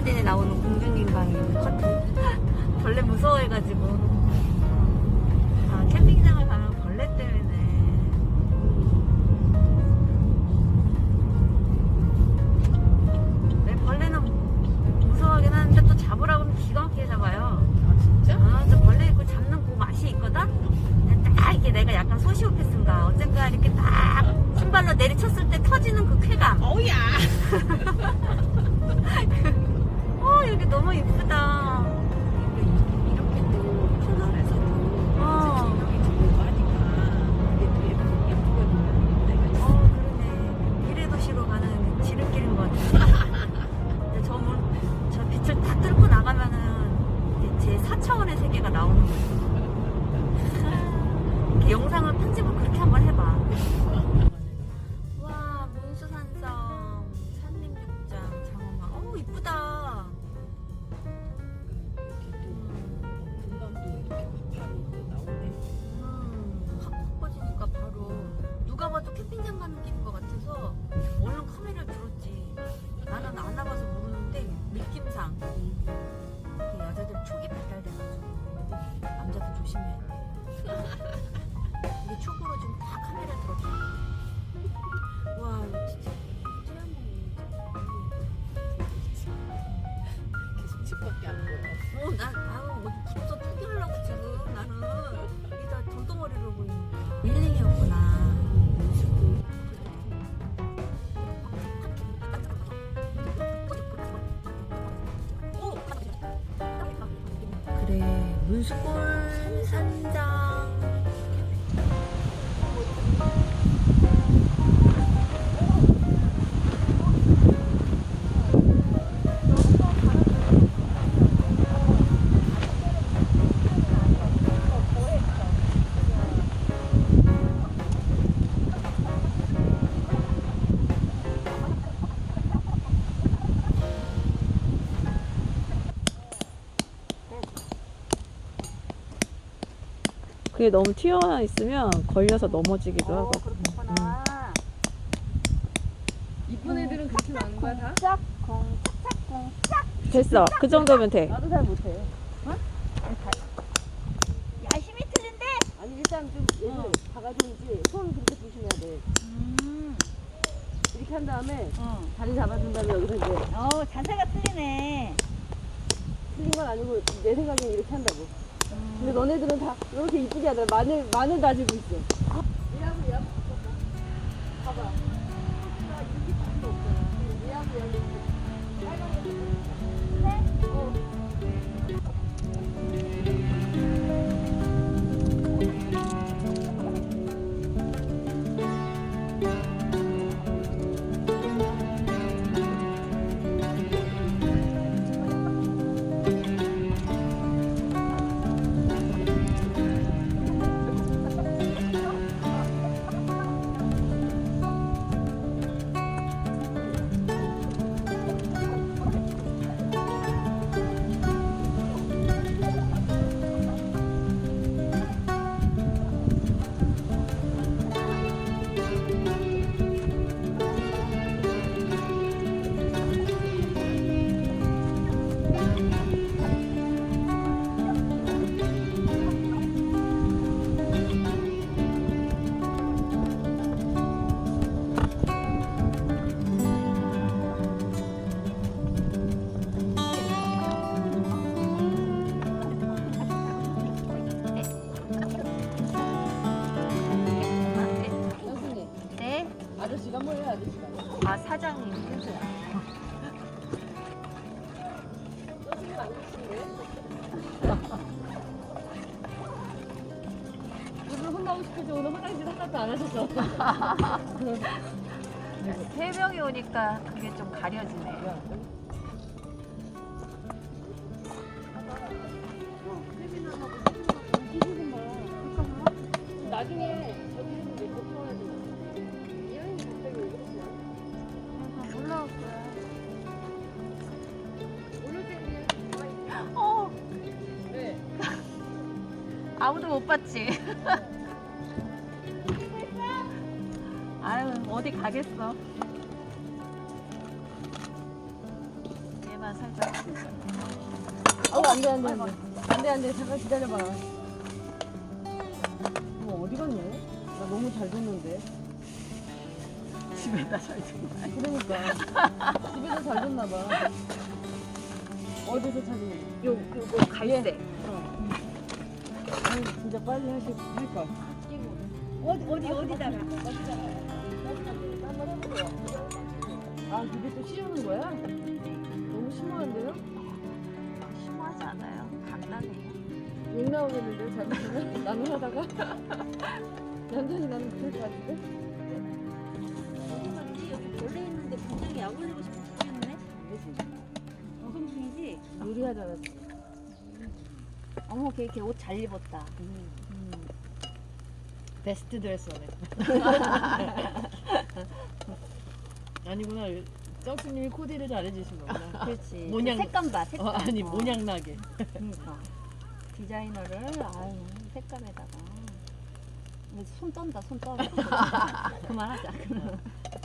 사진에 나오는 공주님 방인 것 같아. 벌레 무서워해가지고. 아, 캠핑장을 가면 벌레 때문에. 그게 너무 튀어나와 있으면 걸려서 넘어지기도 어, 하거든. 그렇구나. 이쁜 애들은 그렇게 많은 거야 다? 짝꿍, 짝짝꿍, 짝. 됐어. 그 정도면 돼. 나도 잘 못해. 야심이 틀린데? 아니 일단 좀 얘를 박아줘야지 손 그렇게 조심해야 돼. 음, 이렇게 한 다음에 어. 다리 잡아준 다음에 여기서 이제 어, 자세가 틀리네. 틀린 건 아니고 내 생각엔 이렇게 한다고. 근데 너네들은 다 이렇게 이쁘게 하더라. 마늘 마늘 다지고 있어. 얘하고 얘하고 봐봐. 얘하고 얘하고 빨간 아, 사장님 팬서야. 오늘 혼나고 싶어서 오늘 화장실 하나도 안 하셨어. 세 명이 오니까 그게 좀 가려지네. 아무도 못 봤지. 아유, 어디 가겠어. 얘만 살짝. 어, 안 돼, 안 돼, 안 돼. 안돼 안돼 잠깐 기다려봐. 뭐 어디 갔니? 나 너무 잘 뒀는데. 집에다 잘 좀. 그러니까 집에서 잘 뒀나 봐. 어디서 찾은 거? 요 요거 갈색. 진짜 빨리 하실 할까? 어디 어디 어디다가? 아 그게 또 씌우는 거야? 너무 심오한데요? 심하지 않아요. 간단해요. 욕 나오겠는데 잘못하면 나는 하다가 얌전히 나는 그럴 것 같은데? 원래 있는데 분명히 약 올리고 싶어 죽겠네. 무슨 중이지? 요리하잖아. 어머 걔 걔 옷 잘 입었다. 베스트 드레서네. 아니구나. 정수님이 코디를 잘해주신 거구나. 그렇지. 모양- 색감 봐. 어, 색감. 아니 어. 모양 나게. 그러니까 디자이너를 아유 색감에다가 근데 손 떤다 손 떠. 그만하자.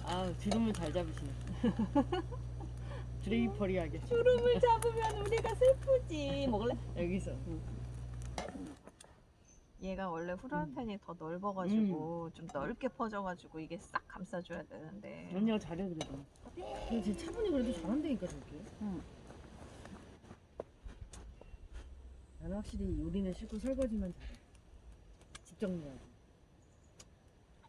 아 주름을 잘 잡으시네. 드레이퍼리 하게. 주름을 잡으면 우리가 슬프지. 먹을래? 여기서. 얘가 원래 후라이팬이 더 넓어가지고 좀 넓게 퍼져가지고 이게 싹 감싸줘야 되는데 언니가 잘해 그래도. 근데 제 차분히 그래도 잘한다니까 저렇게. 응. 나는 확실히 요리는 싫고 설거지만 잘해. 집 정리하고.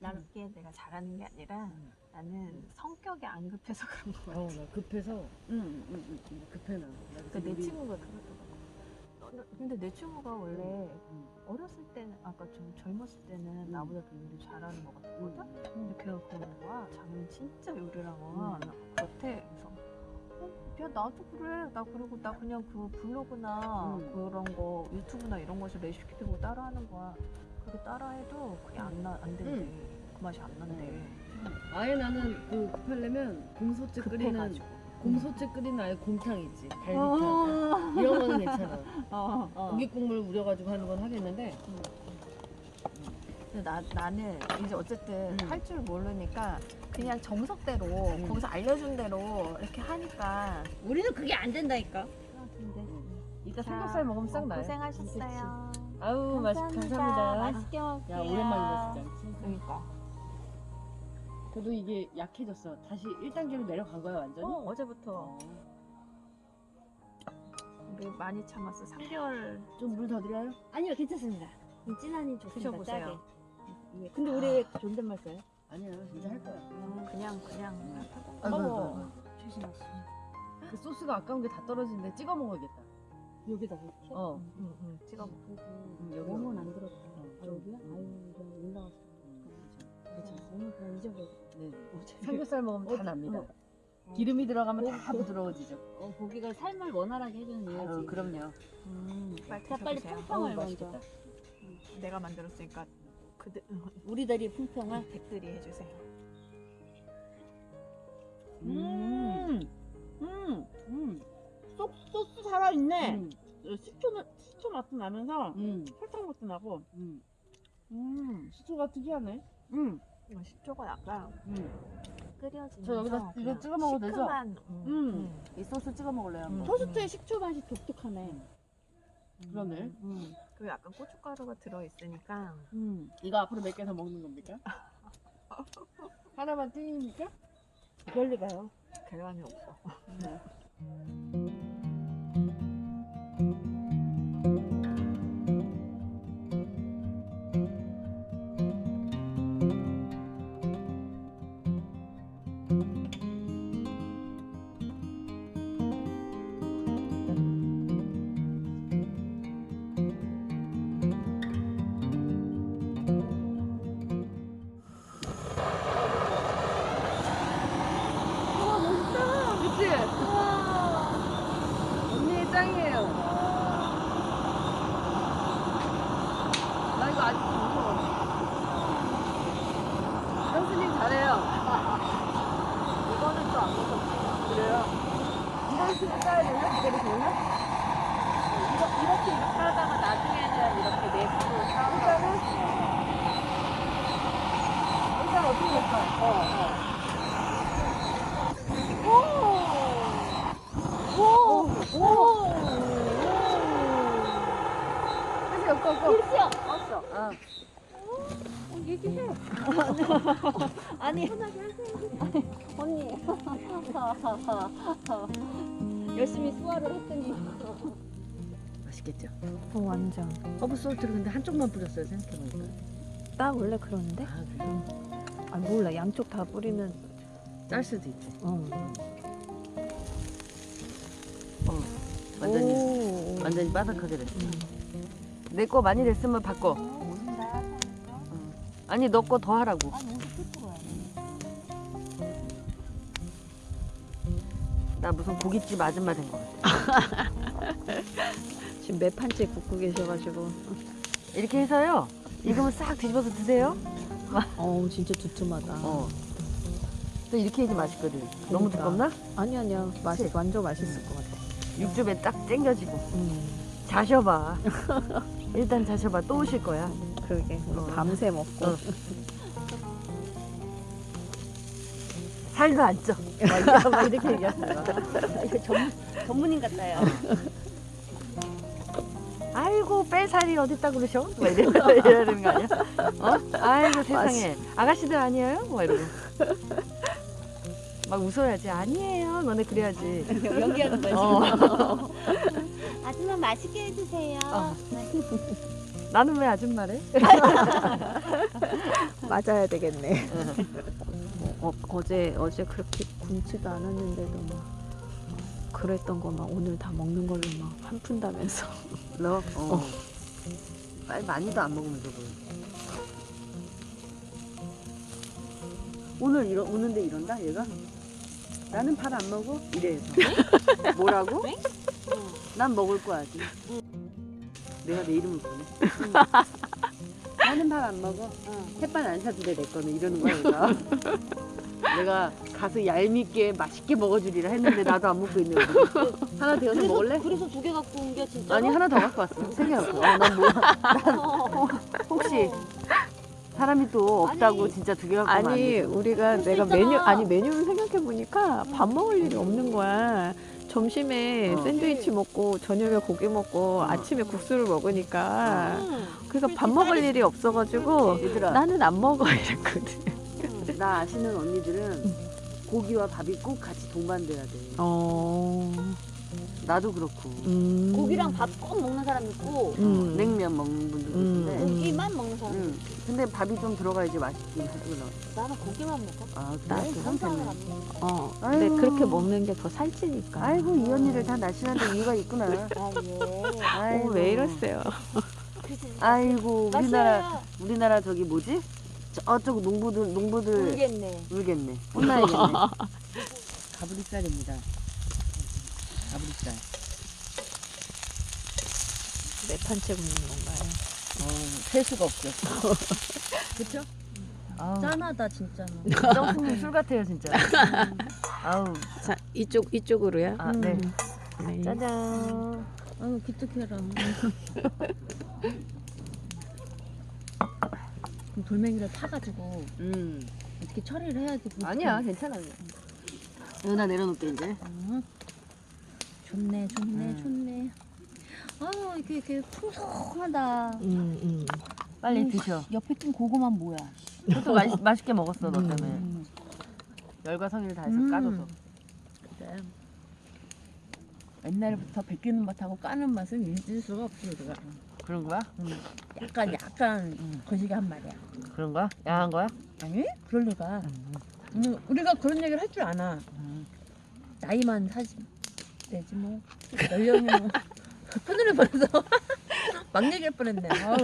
나는 이게 내가 잘하는 게 아니라 음. 나는 성격이 안 급해서 그런 거야. 어, 나 급해서 응, 응, 응. 급해 나. 나 그러니까 내 친구가 그러더라고. 너는 근데 내 친구가 원래 응. 어렸을 때는 아까 좀 젊었을 때는 음. 나보다 더 요리 잘하는 것 같았거든. 근데 걔가 그러는 거야. 자기는 진짜 요리랑은 그렇대. 그래서 어, 야 나도 그래. 나 그리고 나 그냥 그 블로그나 음. 그런 거 유튜브나 이런 거에서 레시피 보고 따라하는 거야. 그렇게 따라해도 그게 안, 나, 안 된대. 그 맛이 안 난대. 아예 나는 그 급하려면 곰소째 끓이는 급해가지고. 곰소째 끓이는 아예 곰탕 있지 갈비탕 어. 이런 거는 괜찮아 어, 어. 고기 국물 우려가지고 하는 건 하겠는데 근데 나, 나는 이제 어쨌든 음. 할 줄 모르니까 그냥 정석대로 음. 거기서 알려준 대로 이렇게 하니까 우리는 그게 안 된다니까. 근데 이따 삼겹살 먹으면 싹 나요 고생하셨어요. 아우 맛있 감사합니다 맛있게 먹을게요. 야 오랜만이다 진짜 그러니까. 저도 이게 약해졌어 다시 1단계로 내려간 거야 완전히 어, 어제부터 우리 많이 참았어. 3개월 좀 물 더 드려요? 아니요 괜찮습니다. 이 진한이 좋습니다. 드셔보세요. 짜게. 예. 근데 우리 왜 존댓말 써요? 아니야 이제 할 거야 그냥 그냥 아이고, 먹어. 아이고. 조심하시고. 그 소스가 아까운 게 다 떨어지는데 찍어 먹어야겠다 여기다 이렇게. 어 응, 응, 찍어 먹어. 그리고 음, 여기 너무는 안 들었다. 어, 아, 여기야? 아유 올라갔어. 그렇죠 오늘 그냥 잊어버려. 네. 삼겹살 먹으면 다 납니다 어. 기름이 들어가면 다 부드러워지죠 어, 고기가 삶을 원활하게 해주는 이유지. 어, 그럼요 음. 빨리 자, 빨리 드셔보세요. 평평을 어, 먼저. 맛있겠다. 내가 만들었으니까 그들 우리들이 풍평을. 백들이 해주세요. 음. 음, 음, 소, 소스 살아있네. 음, 식초는, 식초 맛도 나면서 음, 설탕 맛도 나고. 음. 음. 식초가 특이하네. 음. 이거 식초가 약간 음. 끓여지면서 저 여기다 이거 그냥 찍어 먹어도 되죠? 시큼한, 음, 음. 이 소스 찍어 먹을래요, 한번? 음. 토스트에 식초 맛이 독특하네. 그러네. 음. 그리고 약간 고춧가루가 들어있으니까 음. 이거 앞으로 몇 개 더 먹는 겁니까? 하나만 띵입니까? 별리가요. 계란이 없어. 그 나 이거 아직도 무서워. 형수님 잘해요. 이거는 또 안 무섭지. 그래요? 이런 식으로 짜야 되나? 이대로 되나? 이거, 이렇게 이렇게 하다가 나중에는 이렇게 내부로 일단은 일단 어떻게 될까? 어, 어. 오! 오! 오! 필수야. 없어. 어. 얘기해. 아니. 언니. 열심히 수화를 했더니. 맛있겠죠? 어, 완전. 허브 솔트를 근데 한쪽만 뿌렸어요 생각해보니까. 나 원래 그러는데? 아 그래요? 아 몰라. 양쪽 다 뿌리면 짤 수도 있지. 어. 어. 완전히 오. 완전히 바삭하게 됐어. 음. 내 거 많이 됐으면 바꿔. 아니 너 거 더 하라고. 나 무슨 고깃집 아줌마 된 거 같아. 지금 몇 판째 굽고 계셔가지고. 이렇게 해서요. 익으면 싹 뒤집어서 드세요. 어우 진짜 두툼하다. 어. 또 이렇게 해야지 맛있거든. 너무 그러니까. 두껍나? 아니 아니야. 맛이 그치? 완전 맛있을 것 같아. 육즙에 딱 땡겨지고. 음. 자셔봐. 일단 자셔봐. 또 오실 거야. 그러게. 우리 어. 밤새 먹고. 어. 살도 안 쪄. 막 이렇게, 막 이렇게 얘기하잖아. 이거 전, 전문인 같아요. 아이고 뺄 살이 어딨다 그러셔? 막 이래, 이러는 거 아니야? 어? 아이고 세상에 아가씨들 아니에요? 막 이러고 막 웃어야지 아니에요 너네 그래야지 연기하는 거지. 어. 아줌마 맛있게 해주세요. 어. 나는 왜 아줌마래? 맞아야 되겠네. 어, 어제 어제 그렇게 굶지도 않았는데도 막 그랬던 거 막 오늘 다 먹는 걸로 막 한푼다면서. 너? 어. 빨리 많이도 안 먹으면 되고 오늘 이러, 오는데 이런다 얘가? 나는 밥 안 먹어? 이래서 뭐라고? 난 먹을 거야 아직 내가 내 이름을 부르네 나는 밥 안 먹어 햇반 안 사도 돼 내 거는 이러는 거야 얘가 내가 가서 얄밉게 맛있게 먹어주리라 했는데 나도 안 먹고 있네 여기. 하나 데워서 먹을래? 그래서 두 개 갖고 온 게 진짜. 아니 하나 더 갖고 왔어 세 개 갖고 어, 난 뭐, 난 혹시 사람이 또 없다고 아니. 진짜 두 개 갖고 오면 안 아니 돼. 우리가 수 내가 있잖아. 메뉴 아니 메뉴를 생각해 보니까 밥 먹을 일이 없는 거야. 점심에 어. 샌드위치 먹고 저녁에 고기 먹고 아침에 국수를 먹으니까 응. 그래서 밥 먹을 일이 없어가지고 얘들아 나는 안 먹어 이랬거든. 나 아시는 언니들은 고기와 밥이 꼭 같이 동반돼야 돼. 어. 나도 그렇고 음. 고기랑 밥 꼭 먹는 사람 있고 음. 냉면 먹는 분들도 음. 있는데. 고기만 먹는 사람. 응. 근데 밥이 좀 들어가야지 맛있긴 하구나. 나는 고기만 먹어. 아 나도 한상을 됐네. 안 먹어. 어. 근데 아이고. 그렇게 먹는 게 더 살찌니까. 아이고 이 언니를 다 날씬한데 이유가 있구나. 아 예. 아이고. 어, 왜 이러세요? 아이고 우리나라 맛있어요. 우리나라 저기 뭐지? 저쪽 농부들 농부들 모르겠네. 울겠네. 혼나야겠네. 가브리살입니다. 가브리살. 몇 판째 굽는 건가요? 어, 셀 수가 없죠. 그쵸? 아우, 짠하다 진짜. 정수님 술 같아요 진짜. 아우, 자 이쪽 이쪽으로요. 아, 네. 네. 짜잔. 아유 기특해라. 그럼 돌멩이를 파가지고 음. 어떻게 처리를 해야지. 아니야, 괜찮아. 여기다 내려놓게 이제. 어. 좋네, 좋네, 음. 좋네. 아 이게 이렇게 풍성하다. 음, 음. 빨리 음, 드셔. 옆에 뜬 고구마 뭐야? 그것도 맛있, 맛있게 먹었어 너 때문에. 음. 열과 성의를 다해서 음. 까줘서. 그래. 옛날부터 베끼는 맛하고 까는 맛은 잊을 수가 없어 우리가. 그런 거야? 약간 약간 음. 거시기 한 말이야. 그런 거야? 야한 거야? 아니 그럴 리가. 음, 우리가 그런 얘기를 할 줄 아나. 나이만 사십 되지 뭐. 연령이 뭐. 큰일을 뻔해서 막 얘기할 뻔했네. 아우.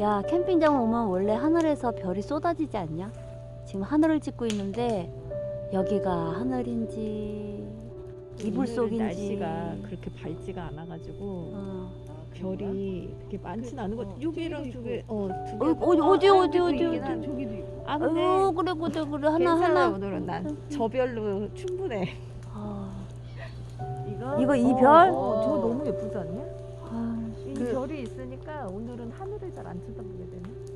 야, 캠핑장 오면 원래 하늘에서 별이 쏟아지지 않냐? 지금 하늘을 찍고 있는데 여기가 하늘인지 이불 속인지 날씨가 그렇게 밝지가 않아가지고 어. 별이 그렇게 많지는 않은 것 같아. 여기랑 저기 어두 어, 어디 어디 어디 어디 있긴 어디 한데. 아 근데 아유 그래 그래 그래 하나 괜찮아 하나 오늘은 난 저별로 충분해. 아, 이거? 이거 이 어, 별? 어, 저거 너무 예쁘지 않냐? 아, 별이 있으니까 오늘은 하늘을 잘 안 쳐다보게 되네.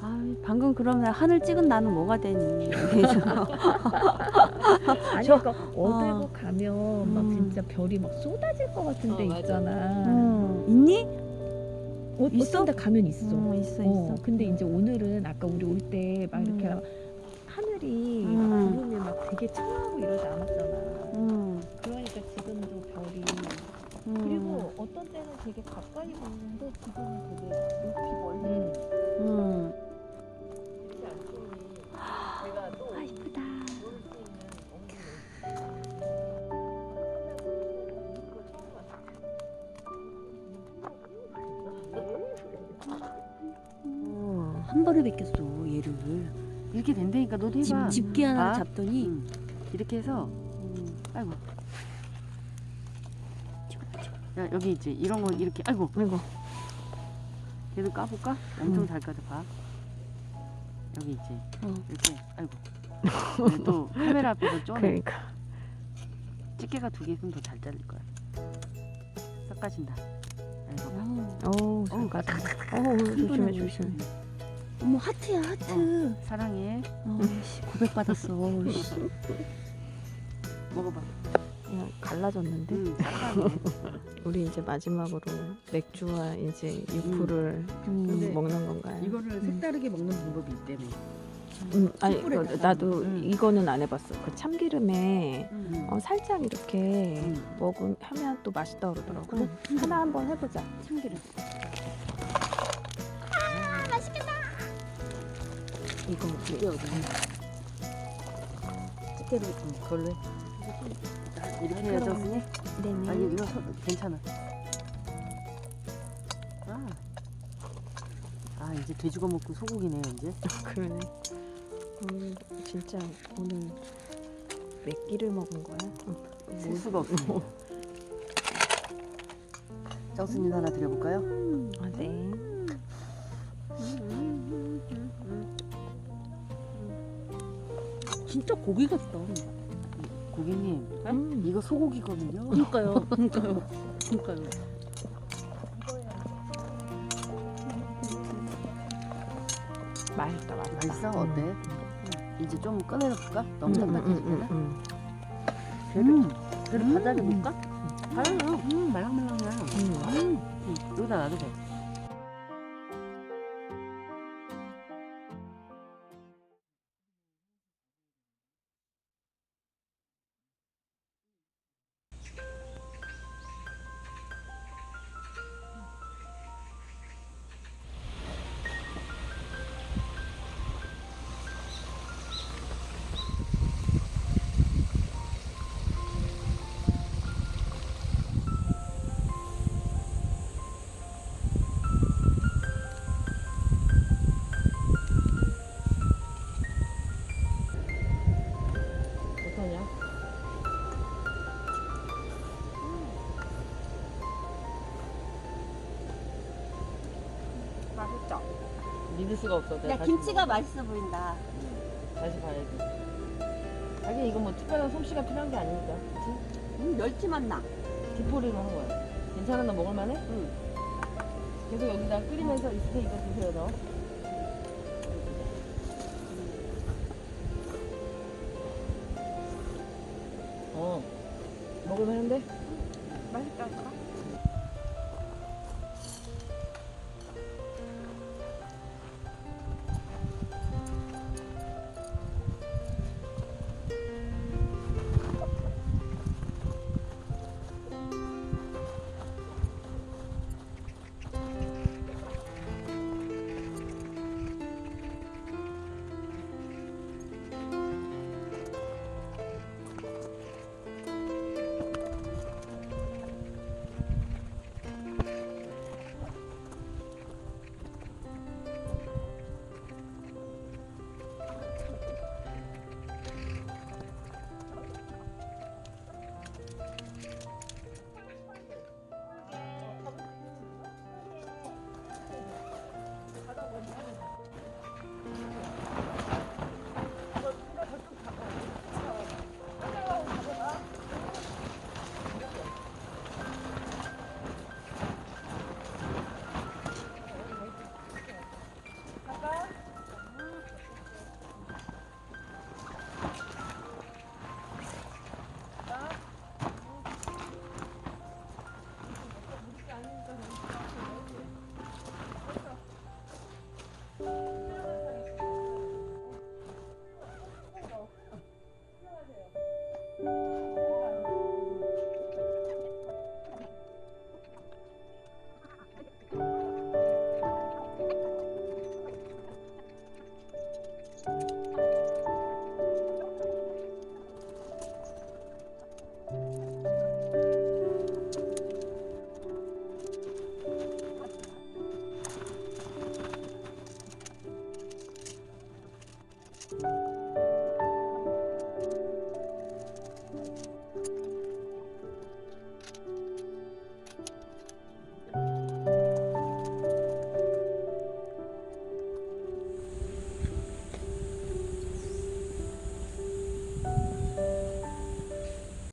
아, 방금 그러면 하늘 찍은 나는 뭐가 되니? 아니 저- 그러니까 어디고 가면 막 음. 진짜 별이 막 쏟아질 것 같은 데 어, 맞아. 있잖아. 음, 있니? 어, 있어? 어떤 데 가면 있어. 어, 있어, 어, 있어. 근데 이제 오늘은 아까 우리 올 때 막 이렇게 음. 하늘이 음. 구름이 막 되게 청하고 이러지 않았잖아. 음, 그러니까 지금도 별이 음. 그리고 어떤 때는 되게 가까이 보이는데 지금은 되게 높이 멀리 음. 음. 한 번에 뺏겼어, 얘를. 이렇게 된다니까 너도 집, 해봐. 집게 하나 아? 잡더니. 응. 이렇게 해서 음. 아이고. 야 여기 있지 이런 거 이렇게 아이고 아이고. 걔도 까볼까? 엄청 음. 잘 까져 봐. 여기 있지 어. 이렇게 아이고. 또 카메라 앞에서 쪄네. 그러니까. 집게가 두 개 있으면 더 잘 잘릴 거야. 싹 까진다. 아이고. 어우, 잘 가자. 어우, 조심해, 조심해. 어머, 하트야, 하트. 사랑해. 어, 씨, 고백 받았어. 씨. 먹어봐. 그냥 갈라졌는데? 응, 사랑해. 우리 이제 마지막으로 맥주와 이제 육포를 음. 먹는 건가요? 이거를 색다르게 먹는 방법이 있다며. 음, 아니 숯불에 그. 나도 음. 이거는 안 해봤어. 그 참기름에 응. 어, 살짝 이렇게 응. 먹으면 하면 또 맛있다 그러더라고. 그래. 하나 한번 해보자. 참기름. 이거 집게 어디? 집게를 응, 그걸로 해. 이렇게 해야 정순이? 네네. 아니 이거 소, 괜찮아. 아. 아 이제 돼지고 먹고 소고기네요 이제. 그러네. 오늘 진짜 오늘 몇 끼를 먹은 거야? 쓸 수가 없어. 정순이 하나 드려볼까요? 아, 네. 진짜 고기 같다. 고객님 음. 이거 소고기거든요. 그러니까요. 그러니까요. 그러니까요. 맛있다, 맛있다. 맛있어? 어때? 이제 좀 꺼내볼까? 너무 음, 음? 음, 음, 그래 바다를 볼까? 달아요. 음, 말랑말랑해. 음. 음, 여기다 놔도 돼. 맛있다. 믿을 수가 없어. 내가 야 다시 김치가 맛있어 보인다. 먹- 다시 봐야지. 하긴 이건 뭐 특별한 솜씨가 필요한 게 아니니까. 그치? 음, 멸치 맛 나. 뒷포리로 한 거야. 괜찮아? 너 먹을만해? 응. 계속 여기다 끓이면서 이 스테이크 드세요, 너.